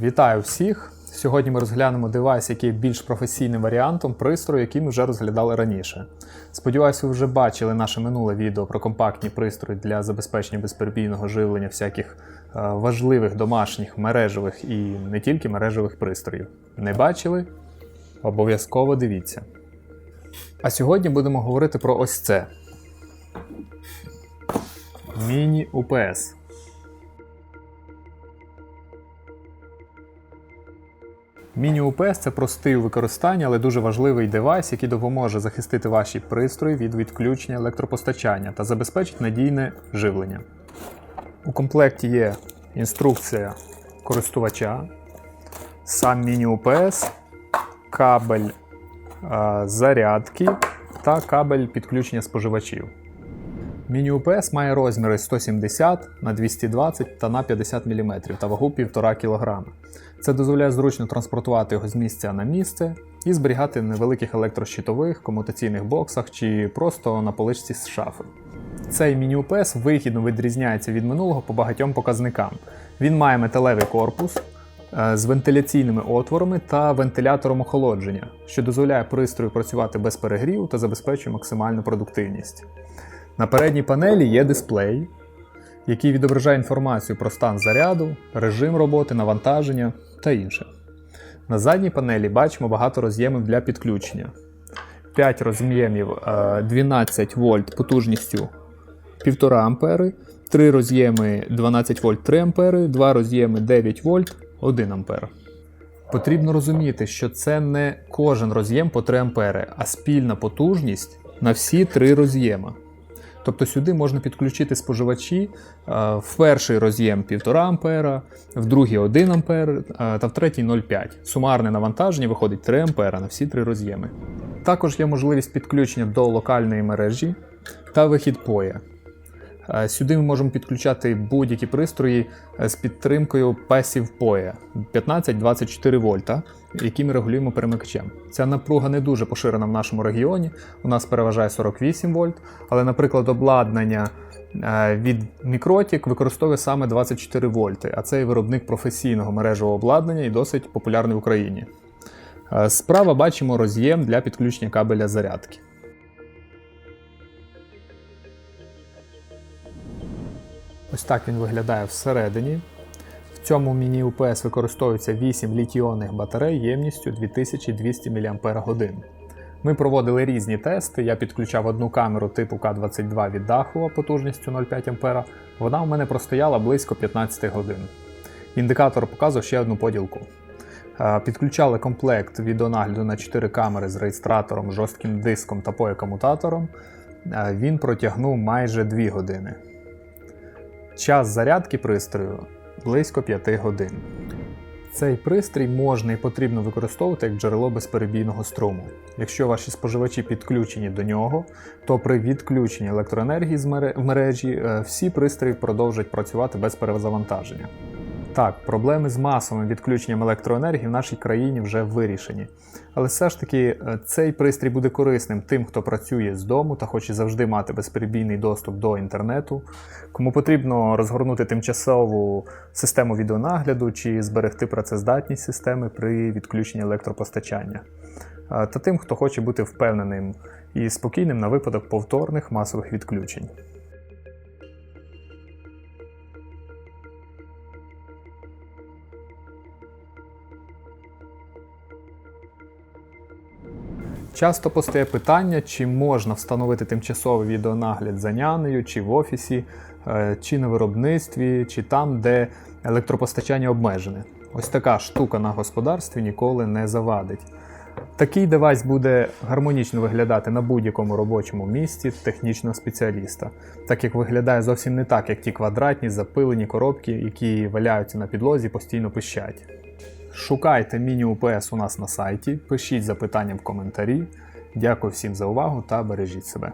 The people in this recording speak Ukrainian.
Вітаю всіх! Сьогодні ми розглянемо девайс, який є більш професійним варіантом пристрою, який ми вже розглядали раніше. Сподіваюся, ви вже бачили наше минуле відео про компактні пристрої для забезпечення безперебійного живлення всяких е, важливих домашніх мережевих і не тільки мережевих пристроїв. Не бачили? Обов'язково дивіться. А сьогодні будемо говорити про ось це. Міні-УПС. Міні-УПС це простий у використанні, але дуже важливий девайс, який допоможе захистити ваші пристрої від відключення електропостачання та забезпечить надійне живлення. У комплекті є інструкція користувача, сам міні-УПС, кабель е, зарядки та кабель підключення споживачів. Міні-УПС має розміри 170 на 220 та на 50 мм та вагу 1,5 кг. Це дозволяє зручно транспортувати його з місця на місце і зберігати в невеликих електрощитових, комутаційних боксах чи просто на поличці з шафи. Цей міні-УПС вихідно відрізняється від минулого по багатьом показникам. Він має металевий корпус е, з вентиляційними отворами та вентилятором охолодження, що дозволяє пристрою працювати без перегріву та забезпечує максимальну продуктивність. На передній панелі є дисплей, який відображає інформацію про стан заряду, режим роботи, навантаження та інше. На задній панелі бачимо багато роз'ємів для підключення. 5 роз'ємів е, 12 вольт потужністю 1,5 А, 3 роз'єми 12 вольт 3 А, 2 роз'єми 9 вольт 1 А. Потрібно розуміти, що це не кожен роз'єм по 3 А, а спільна потужність на всі три роз'єми. Тобто сюди можна підключити споживачі е, в перший роз'єм 1,5 А, в другий 1 А е, та в третій 0,5. Сумарне навантаження виходить 3 А на всі три роз'єми. Також є можливість підключення до локальної мережі та вихід POE. Е, Сюди ми можемо підключати будь-які пристрої е, з підтримкою Passive POE 15-24 вольта, які ми регулюємо перемикачем. Ця напруга не дуже поширена в нашому регіоні. У нас переважає 48 вольт, але, наприклад, обладнання е, від Mikrotik використовує саме 24 вольти, а це виробник професійного мережевого обладнання і досить популярний в Україні. Справа бачимо роз'єм для підключення кабеля зарядки. Ось так він виглядає всередині. В цьому міні-УПС використовується 8 літіонних батарей ємністю 2200 мАч. Ми проводили різні тести. Я підключав одну камеру типу К22 від Dahua потужністю 0,5 А. Вона у мене простояла близько 15 годин. Індикатор показував ще одну поділку. Е, Підключали комплект відеонагляду на 4 камери з реєстратором, жорстким диском та POE-комутатором. Е, Він протягнув майже 2 години. Час зарядки пристрою близько 5 годин. Цей пристрій можна і потрібно використовувати як джерело безперебійного струму. Якщо ваші споживачі підключені до нього, то при відключенні електроенергії з мережі е, всі пристрої продовжать працювати без перезавантаження. Так, проблеми з масовим відключенням електроенергії в нашій країні вже вирішені. Але все ж таки е, цей пристрій буде корисним тим, хто працює з дому та хоче завжди мати безперебійний доступ до інтернету, кому потрібно розгорнути тимчасову систему відеонагляду чи зберегти працездатність системи при відключенні електропостачання. Е, Та тим, хто хоче бути впевненим і спокійним на випадок повторних масових відключень. Часто постає питання, чи можна встановити тимчасовий відеонагляд за нянею, чи в офісі, е, чи на виробництві, чи там, де електропостачання обмежене. Ось така штука на господарстві ніколи не завадить. Такий девайс буде гармонічно виглядати на будь-якому робочому місці технічного спеціаліста, так як виглядає зовсім не так, як ті квадратні запилені коробки, які валяються на підлозі, постійно пищать. Шукайте міні-УПС у нас на сайті, пишіть запитання в коментарі. Дякую всім за увагу та бережіть себе.